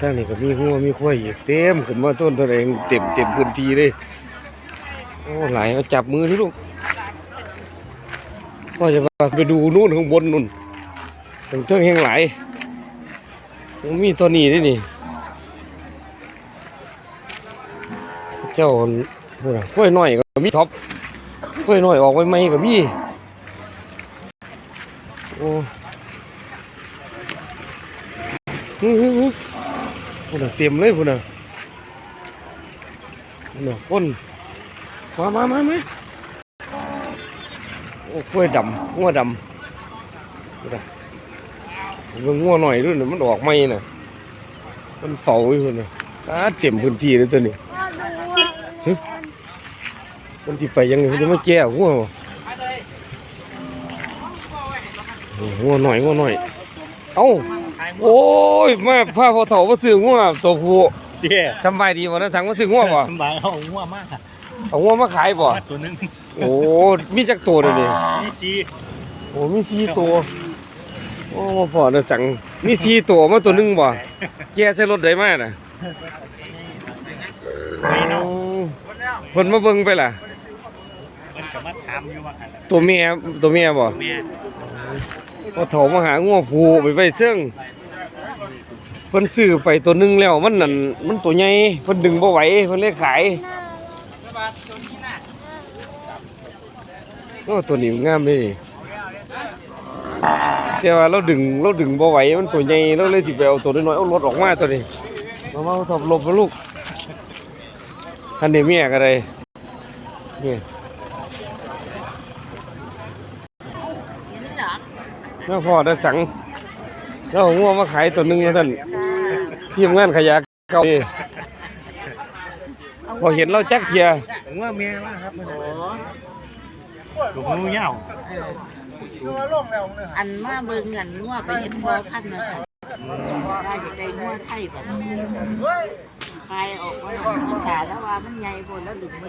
ทางนี้ก็มีหัวมีควายอีกเต็มขึ้นมาต้นตัวเองเต็มเต็มพื้นที่เลยโอ้หลายเอาจับมือที่ลูกพ่อจะไปดูนู่นข้างบนนู่นถึงเทิงแห่งหลายยังมีตัวนี้ด้วยนี่ เจ้าพูดอะกล้วยน้อยก็มีท็อปกล้วยน้อยออกใหม่ๆก็มีโอ้ฮึฮึฮึ พูดน่ะเต็มเลยพูดน่ะพูดน่ะคนมามามามาโอ้กล้วยดำงัวดำพูดน่ะเบิ่งงัวหน่อยด้วยน่ะมันออกใหม่น่ะมันเฝ้าอยู่พูดน่ะตาเต็มพื้นที่เลยตัวนี้มันสิไปยังไงมันจะมาแก้หัวบ่โอ้หัวหน่อยหัวหน่อย เอ้า โอ้ยมาพาพอเฒ่ามาซื้อหัวตัวผู้เจ๊สำบายดีบ่นะสั่งมาซื้อหัวบ่สบายเอาหัวมากเอาหัวมาขายบ่มาตัวหนึงโอ้มีจักตัวเดี๋ยวนี้นี่สีโอ้มีสี่ตัวโอ้มาพอนะจังมีสี่ตัวมาตัวหนึงบ่แกใช้รถได้มาน่ะไม่เนาะโอ้เพิ่นมาเบิ่งไปล่ะ มันสามารถถามอยู่ว่าหันน่ะตัวเมียตัวเมียบ่แม่พอเถามาหางัวผูไปไว้เชิงเพิ่นซื้อไปตัวหนึงแล้วมันนั่นมันตัวใหญ่เพิ่นดึงบ่ไหวเพิ่นเลยขายโอ้ตัวนี้งามเลยนี่แต่ว่าเราดึงเราดึงบ่ไหวมันตัวใหญ่เราเลยสิไปเอาตัวน้อยๆเอารถออกมาตัวนี้มามาเอาถอบหลบมาลูกทันได้เมียก็ได้นี่แล้วพ่อได้จังแล้วเอางัวมาขายตัวหนึงแล้วท่านทีมงานขยะเก่านี่พอเห็นเราแจักเทียหัวแม่มากครับมันตัวงูเหย้าอันมาเบิ่งอันงัวไปเห็นพ่อพันธุ์มาสั่นได้อยู่ในงัวไทยแบบคลายออกไว้ออกมาขาแล้วว่ามันใหญ่บนแล้วดึงมา